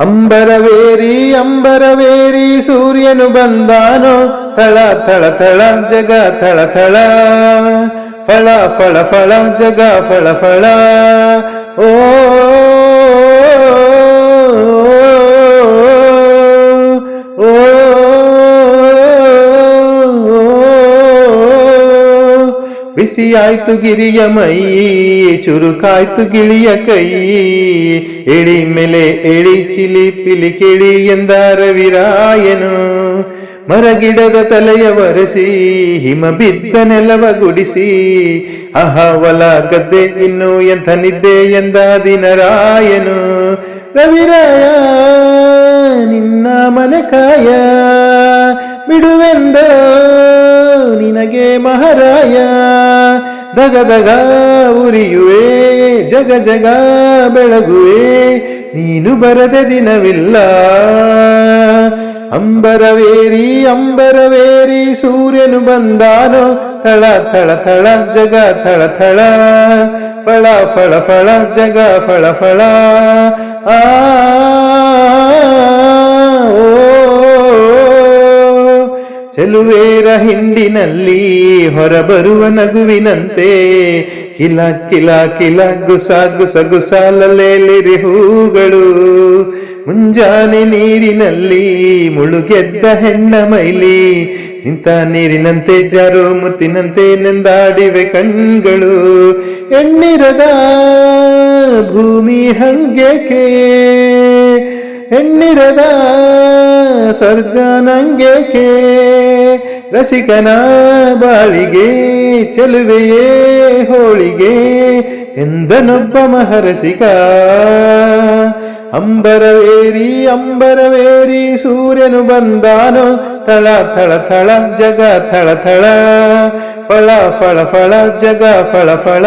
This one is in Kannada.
ಅಂಬರವೇರಿ ಅಂಬರವೇರಿ ಸೂರ್ಯನು ಬಂದಾನೋ? ಥಳ ಥಳ ಥಳ ಜಗ ಥಳ ಥಳ. ಫಳ ಫಳ ಫಳ ಜಗ ಫಳ ಫಳ. ಓ, ಬಿಸಿಯಾಯ್ತು ಗಿರಿಯ ಮೈ, ಚುರುಕಾಯ್ತು ಗಿಳಿಯ ಕೈ. ಎಳಿ ಮೇಲೆ ಎಳಿ ಚಿಲಿ ಪಿಲಿ ಕಿಳಿ ಎಂದ ರವಿರಾಯನು ಮರಗಿಡದ ತಲೆಯ ಒರೆಸಿ, ಹಿಮ ಬಿದ್ದ ನೆಲವ ಗುಡಿಸಿ. ಅಹವಲ ಗದ್ದೆ ಇನ್ನು ಎಂಥ ನಿದ್ದೆ ಎಂದ ದಿನರಾಯನು. ರವಿರಾಯ, ನಿನ್ನ ಮನೆ ಕಾಯ. ಬಿಡುವೆಂದ ನಿನಗೆ ಮಹಾರಾಯ. ದಗ ದಗ ಉರಿಯುವೆ, ಜಗ ಜಗ ಬೆಳಗುವೆ, ನೀನು ಬರದೆ ದಿನವಿಲ್ಲ. ಅಂಬರವೇರಿ ಅಂಬರವೇರಿ, ಸೂರ್ಯನು ಬಂದಾನೋ ಥಳ ಥಳ ಥಳ ಜಗ ಥಳ ತಳ, ಫಳ ಫಳ ಫಳ, ಜಗ, ಫಳ ಫಳ. ಆ ಚೆಲುವೇರ ಹಿಂಡಿನಲ್ಲಿ ಹೊರಬರುವ ನಗುವಿನಂತೆ. ಕಿಲ ಕಿಲ ಕಿಲ, ಗುಸ ಗುಸ ಗುಸಾಲಲೇಲಿರಿ ಹೂಗಳು. ಮುಂಜಾನೆ ನೀರಿನಲ್ಲಿ ಮುಳುಗೆದ್ದ ಹೆಣ್ಣ ಮೈಲಿ. ಇಂಥ ನೀರಿನಂತೆ ಜಾರು ಮುತ್ತಿನಂತೆ ನೆಂದಾಡಿವೆ ಕಣ್ಗಳು. ಎಣ್ಣಿರದ ಭೂಮಿ ಹಂಗೆಕೆ? ಹೆಣ್ಣಿರದ ಸ್ವರ್ಗ ನಂಗೆಕೆ ರಸಿಕನ ಬಾಳಿಗೆ ಚೆಲುವೆಯೇ ಹೋಳಿಗೆ ಎಂದನೊಬ್ಬ ಮಹರಸಿಕ. ಅಂಬರವೇರಿ ಅಂಬರವೇರಿ, ಸೂರ್ಯನು ಬಂದಾನು? ಥಳ ಥಳ ಥಳ, ಜಗ, ಥಳ ಥಳ. ಫಳ ಫಳ ಫಳ, ಜಗ, ಫಳ ಫಳ.